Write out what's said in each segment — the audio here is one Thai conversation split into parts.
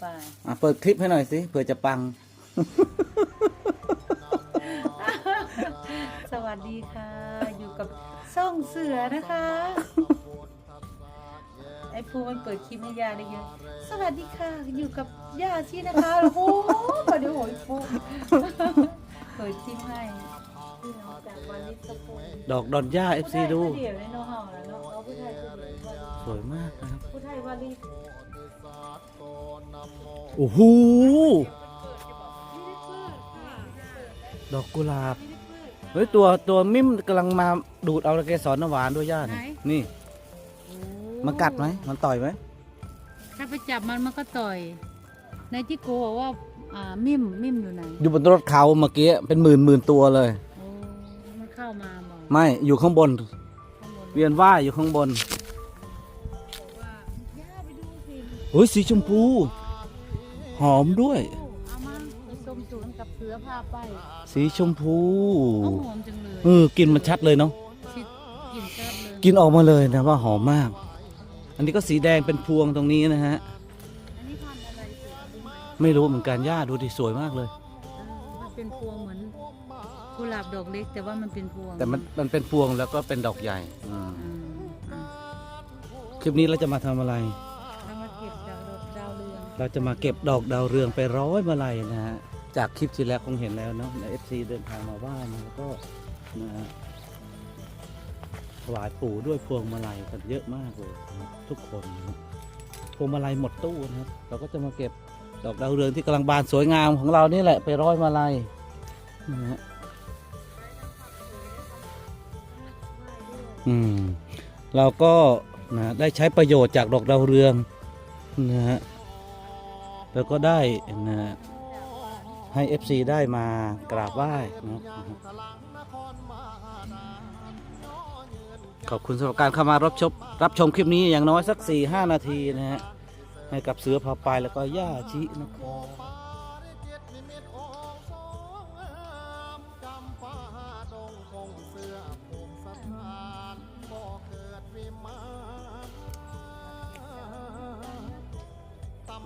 ไปอะเปิดคลิปให้หน่อยสิเผื่อจะปัง สวัสดีค่ะ อยู่กับซ่องเสือนะคะ ไอ้ภูมันเปิดคลิปให้ยาได้เยอะสวัสดีค่ะ อยู่กับย่าชีนะคะโอ้โหเดี๋ยวโหยภูเปิดคลิปให้พี่น้องจากวาลิสปูดอกดอนย่าเอฟซีดูผู้ไทยเดี๋ยวในโนเฮาแล้วเนาะเอาผู้ไทยคือเดี๋ยววาลิสสวยมากนะครับ ผู้ไทยวาลิส โอ้โหดอกกุหลาบ เฮ้ย ตัวตัวมิมกำลังมาดูดเอาเกสรน้ำหวานด้วยย่านี่นี่มันกัดไหมมันต่อยไหมถ้าไปจับมันมันก็ต่อย ในที่โกบอกว่าอ่ามิมมิมอยู่ไหนอยู่บนรถเขาเมื่อกี้เป็นหมื่นหมื่นตัวเลย โอ้มันเข้ามาบอกไม่อยู่ข้างบน ข้างบนเวียนว่ายอยู่ข้างบนบอกว่าย่าไปดูสิเฮ้ยสีชมพู หอมด้วย เอามาไปชมสวนกับเสือพาไปสีชมพูโอ้หอมจังเลยเออกลินมันชัดเลยเนาะชิดกลิ่นชัดเลยกินออกมาเลยนะว่าหอมมาก อันนี้ก็สีแดงเป็นพวงตรงนี้นะฮะ อันนี้พันธุ์อะไรเสือรู้ไหมไม่รู้เหมือนกันย่าดูดิสวยมากเลย เออมันเป็นพวงเหมือนกุหลาบดอกเล็ก แต่ว่ามันเป็นพวงแต่มันมันเป็นพวงแล้วก็เป็นดอกใหญ่อืมอืมอะคลิปนี้เราจะมาทำอะไร เราจะมาเก็บดอกดาวเรืองไปร้อยมาลัยนะฮะจากคลิปที่แล้วคงเห็นแล้วเนาะเอฟซีเดินทางมาไหว้มาแล้วก็นะฮะถวายปู่ด้วยพวงมาลัยกันเยอะมากเลยนะทุกคนนะพวงมาลัยหมดตู้นะครับเราก็จะมาเก็บดอกดาวเรืองที่กำลังบานสวยงามของเรานี่แหละไปร้อยมาลัยนะฮะอืมเราก็นะได้ใช้ประโยชน์จากดอกดาวเรืองนะฮะ แล้วก็ได้นะให้ FC ได้มากราบไหว้นะขอบคุณสำหรับการเข้ามารับชมรับชมคลิปนี้อย่างน้อยสัก 4-5 นาทีนะฮะให้กับเสือพาไปแล้วก็ย่าชินะครับ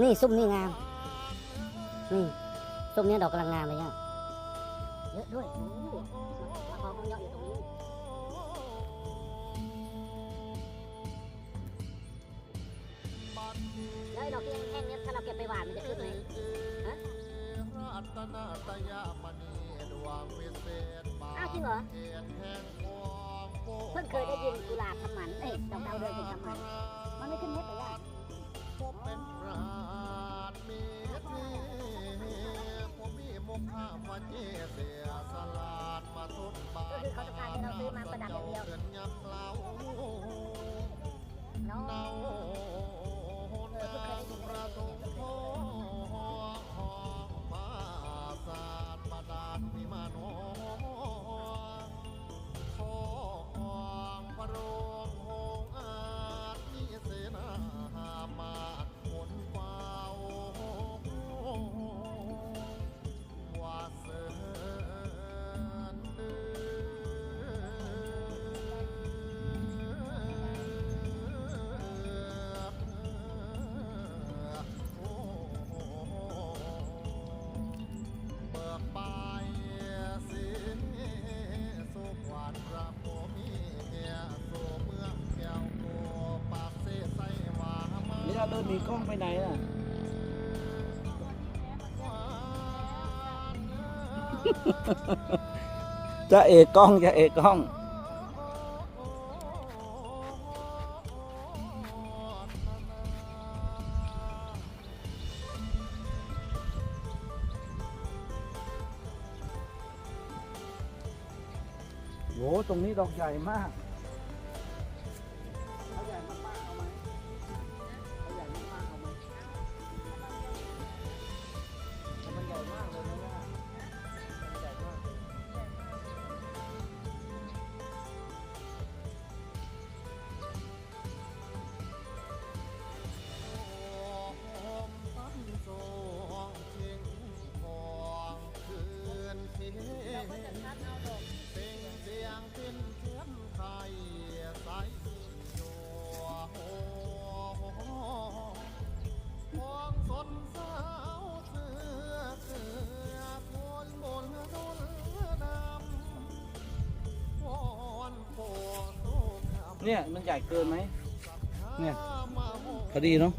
นี่ซุ้มนี่งาม นี่ซุ้มนี้ดอกกำลังงามเลยเนี่ยเยอะด้วยโอ้โหราคาก็เยอะอยู่ตรงนี้แล้วดอกที่แห้งเนี่ยถ้าเราเก็บไปหวานมันจะขึ้นไหมฮะอ้าวจริงเหรอเพิ่งเคยได้ยินกุหลาบทำหมันเอ้ยดอกดาวเรืองเป็นทำหมันมันไม่ขึ้นเม็ดเลยอะ ก็คือเขาต้องการให้เราซื้อมาประดับอย่างเดียวเนาะเออาเดินหนีกล้องไปไหนน่ะ จะเอกกล้องจะเอกกล้อง โห ตรงนี้ดอกใหญ่มาก เนี่ยมันใหญ่เกินไหมเนี่ยพอดีเนาะ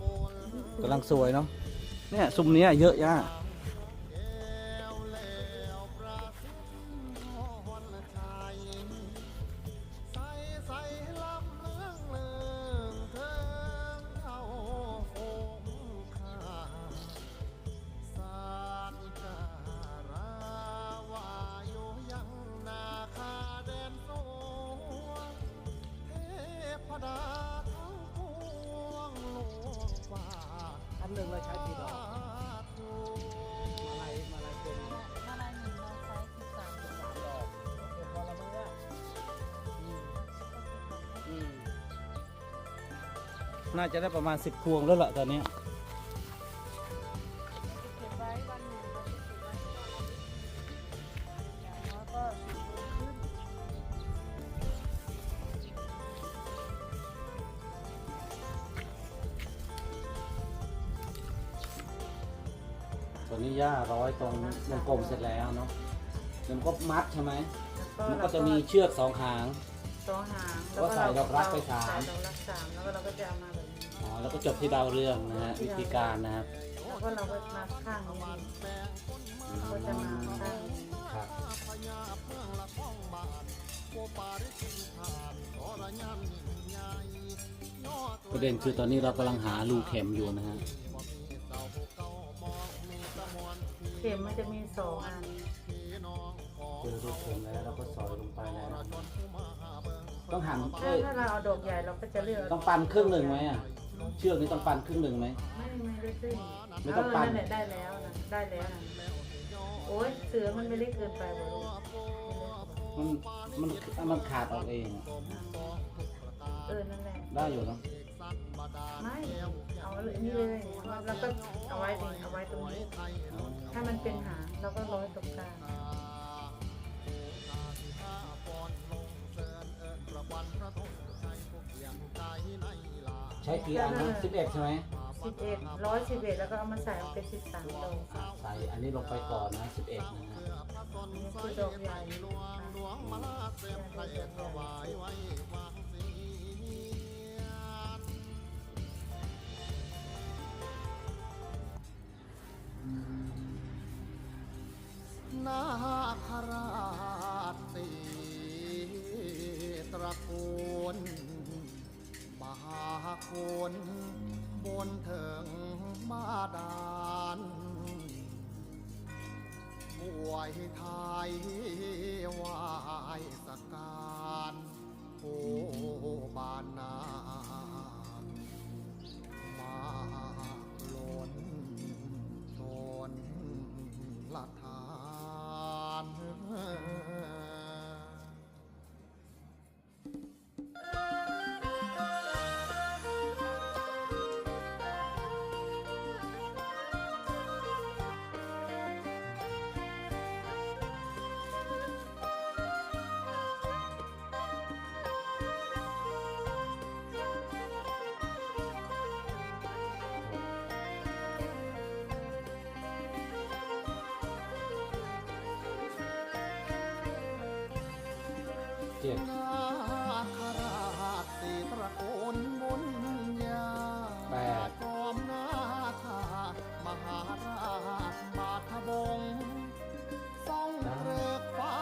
กำลังสวยเนาะเนี่ยซุมเนี้ยเยอะย่า หนึ่งเราใช้กี่ดอกมาลายมาลายเป็นมาลายหนึ่งเราใช้สิบสามดอกสามดอกเก็บพอเราไม่เนี่ยอืมอืมน่าจะได้ประมาณสิบพวงแล้วล่ะตอนเนี้ย ตอนนี้ย่าร้อยตรงวงกลมเสร็จแล้วเนาะเดี๋ยวมันก็มัดใช่ไหมแล้วมันเราก็จะมีเชือกสองหาง สองหางก็ใส่ดอกรักไปสาม ใส่ดอกรักสามแล้วก็เราก็จะเอามาแบบนี้อ๋อแล้วก็จบที่ดาวเรืองนะฮะวิธีการนะครับแล้วก็เราก็มาข้างนี้ก็จะมาข้างนี้ครับประเด็นคือตอนนี้เรากำลังหารูเข็มอยู่นะฮะ ข็มมันจะมีสองอันเจอรูเข็มแล้วเราก็สอยลงไปแล้วต้องหั่นถ้าเอ้ยถ้าเราเอาดอกใหญ่เราก็จะเลือกต้องปันครึ่งหนึ่งไหมอะเชือกนี้ต้องปันครึ่งหนึ่งไหม ไม่ไม่ได้ขึ้นไม่ต้องปั่น เนั่นแหละได้แล้วนะได้แล้วนะโอ้ยเสือมันไม่เล็กเกินไปบ่ลูกมันมันมันขาดออกเองเออนั่นแหละได้อยู่เนาะไม่เอาเลยนี่เลยแล้วก็เอาไว้ดิเอาไว้ตรงนี้ ถ้ามันเป็นหางเราก็ร้อยตรงกลางใช้กี่อันนะสิบเอ็ดใช่ไหมสิบเอ็ดร้อยสิบเอ็ดแล้วก็เอามาใส่เป็นสิบสามดอกใส่อันนี้ลงไปก่อนนะสิบเอ็ดนะฮะอันนี้คือดอกใหญ่ นาคราชสีตระกูลมหาคนบนเถิงมาดานบวยไทยวายสการโอบานนา เจ็ดนาคราชสีตระกูลบุญญาแปดพร้อมนาคามหาราชมาทบงทรงเริกฟ้า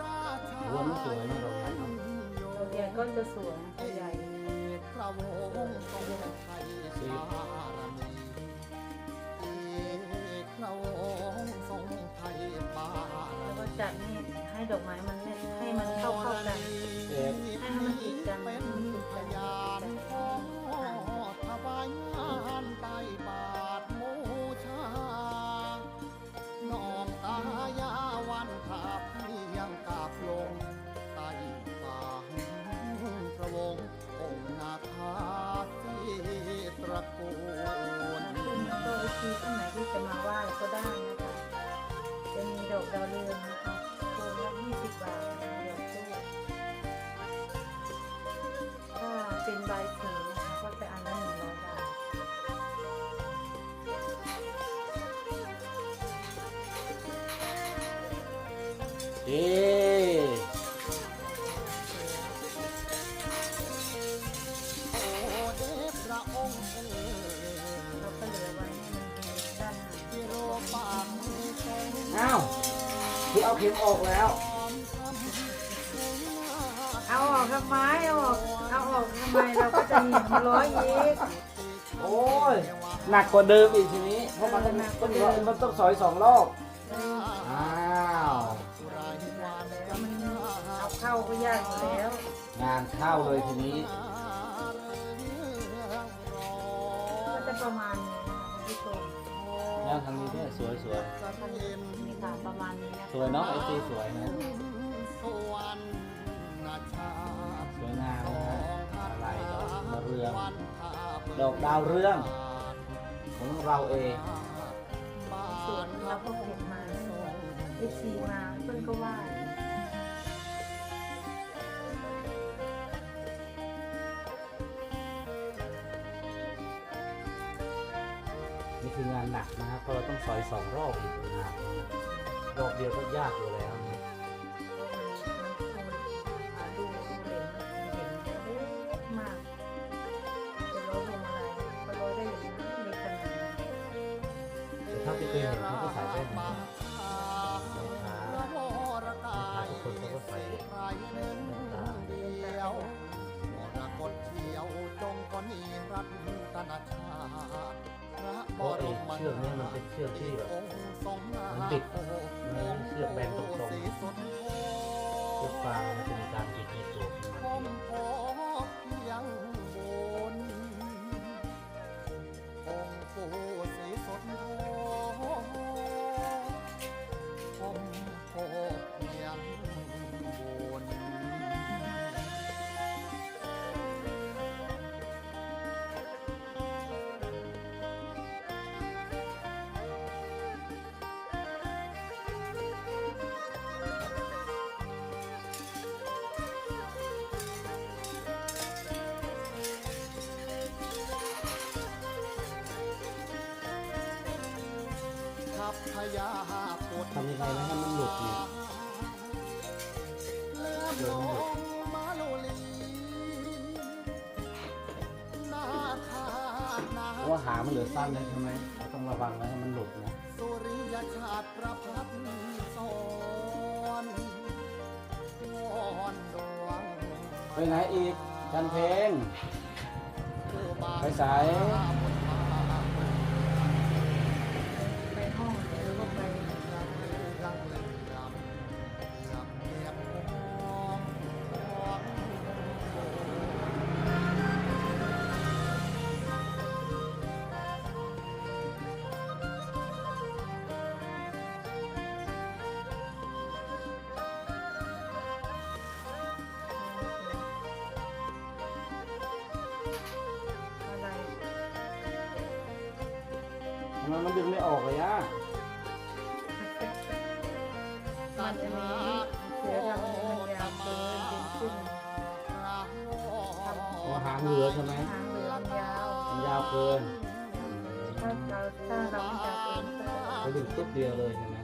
ราชาวันสวยนะเราเลยเนาะดอกใหญ่ก็จะสวยใหญ่พระวงศ์ทรงไทยสารมีเอกพระวงศ์ทรงไทยบารแล้วก็จัดนี่ให้ดอกไม้มัน มันเข้าเข้ากันเจ็ดให้มันติดกัน เย้เราก็เหลือไว้ให้มันดูด้านหน้ากิโลปากมือทรงอ้าวคือเอาเข็มออกแล้ว เอาออกทำไมเอาออกเอาออกทำไมเราก็จะมีร้อยอีกโอ้ย หนักกว่าเดิมอีกทีนี้ เพราะมันต้องต้องมันต้องสอยสองรอบอ้า ก็ยากอยู่แล้ว งานเข้าเลยทีนี้ ก็จะประมาณนี้นะคะท่านผู้ชมแล้วทางนี้เนี่ยสวยสวยก็ทำนี่ค่ะประมาณนี้นะคะสวยเนาะไอซีสวยนะสวรรค์นาชาติสวยงามนะฮะอะไรดอกมะเรืองวันทาเปิดอกดาวเรืองของเราเองสวนเราก็เก็บมาเอฟซีมาเพื่อนก็ว่า เพราะเราต้องสอยสองรอบอีกนะครับรอบเดียวก็ยากอยู่แล้วนะมันดูเหลนเห็นเล็กมากจะร้อยพวงมาลัยก็ร้อยได้อย่างนี้เล็กขนาดนี้แต่ถ้าไม่เคยเห็นเขาก็ถือนนะวรกายทุกคนเขาก็ใส่ใครหนึ่งเดียวมรกตเที่ยวจงกนีรัตนชาติพระบรม เชือกนี้มันเป็นเชือกที่แบบมันติดมันเชือกแบนตรงๆเชือกฟางมันจะมีการ พยาปวดทำยังไงนะให้มันหลุดเนี่ยเลื่อมลงมาโลลีหน้าคาดหน้าเพราะว่าหางมันเหลือสั้นเลยใช่ไหมเราต้องระวังนะให้มันหลุดนะสุริยชาติประพัดสอนวอนดวงไปไหนอีกกันเพลงผู้บาไปสาย มมันดึงไม่ออกเลยอะมันจะมีเสือทำให้มันยาวเกินดึงขึ้นเพราะหางเหลือใช่ไหมหางเหลือมันยาวมันยาวเกินถ้าเราถ้าเราไม่จับเองก็จะเขาดึงตุ๊บเดียวเลยใช่ไหม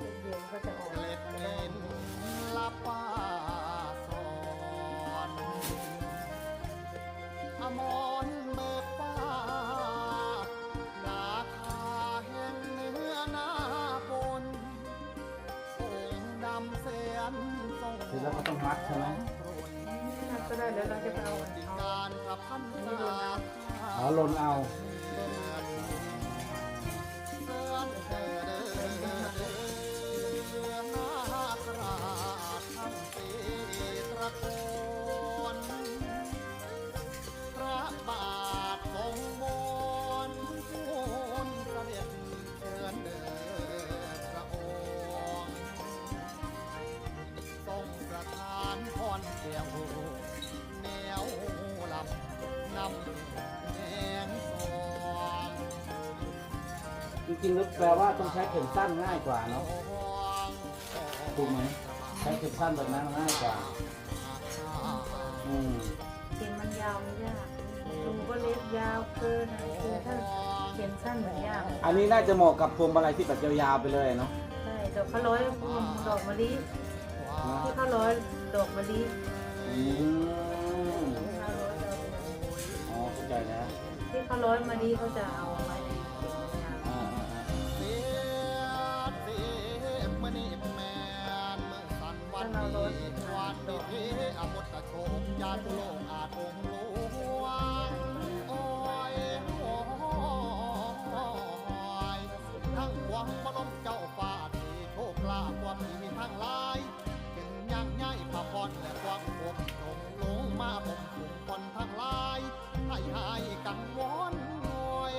รงคือแล้วก็ต้องมัดใช่ไหมนั่นก็ได้แล้วเราจะไปเอาอันเอาการพระพันอันนี้โดนน้อ๋อลนเอา ริงๆแล้วแปลว่าต้องใช้เข็มสั้นง่ายกว่าเนาะถูกไหมใช้เข็มสั้นแบบนั้นง่ายกว่า อืมเข็มมันยาวไม่ยากดูก็เล็กยาวเกินนะคือถ้าเข็มสั้นเหมือนยากอันนี้น่าจะเหมาะกับพวงมาลัยที่แบบยาวๆไปเลยเนาะใช่ดอกข้าวร้อยดอกมะลินะที่ข้าวร้อยดอกมะลิอืมข้าวร้อยดอกมะลิอ๋อเข้าใจแล้วที่เขาร้อยมาดีเขาจะเอาไว้าตุโลกอาจองค์หลวงโอ้ยโอ้ยทั้งความบรมเจ้าฟ้าที่โชคลาภความดีทั้งหลายถึงยังง่ายพระพรและความคมจงลงมาผมผงคนทั้งหลายให้หายกังวลโอย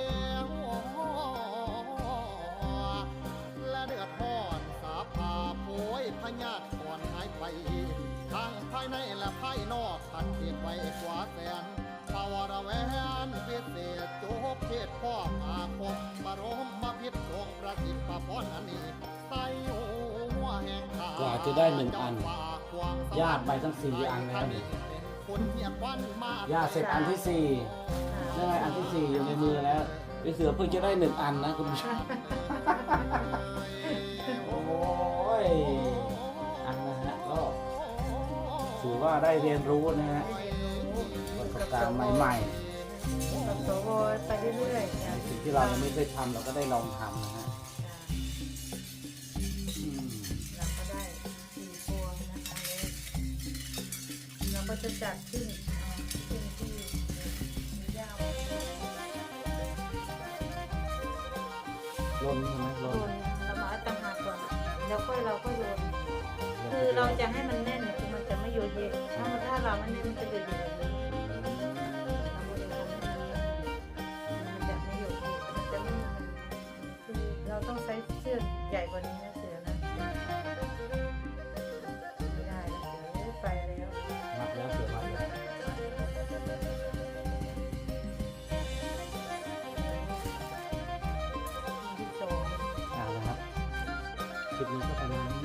และเดือดร้อนสาภาโพยพญาติก่อนหายไป ทั้งภายในและภายนอกขัดเกียไว้กว่าแสนปาวรแวนพิเศษโจบเทศพ่ออาคมบรมมาพิษทรงประสิทธิ์พระพรอันนี้ใส่หัวแห่งขากว่าจะได้หนึ่งอันญาติไปทั้งสี่อันแล้วนี่คนเหียบวันมาย่าเสร็จอันที่สี่ได้อันที่สี่อยู่ในมือแล้วพี่เสือเพิ่งจะได้หนึ่งอันนะคุณผู้ชม ถือว่าได้เรียนรู้นะฮะประสบการณ์ใหม่กับสวไปเรื่อยๆจ้ะๆสิ่งที่เรายังไม่เคยทำเราก็ได้ลองทำนะฮะอืมเราก็ได้สี่พวงนะคะเลยเราก็จะจัดขึ้นอ่าขึ้นที่มียาวลนใช่ไหมลโยนนเรามาตั้งหากก่อนแล้วค่อยเราก็โยนคือเราจะให้มันแน่น คือมันจะไม่โยเยถ้ามันถ้าเราไม่แน่นมันจะเดือดเดือดเลยเราไม่ได้ทำให้มันจะไม่โยเยมันจะไม่คือเราต้องใช้เชือกใหญ่กว่านี้นะเสือนะไม่ได้นะเสือไปแล้วมัดแล้วเสือมัดแล้วที่สองอ่านะครับคลิปนี้ก็ประมาณนี้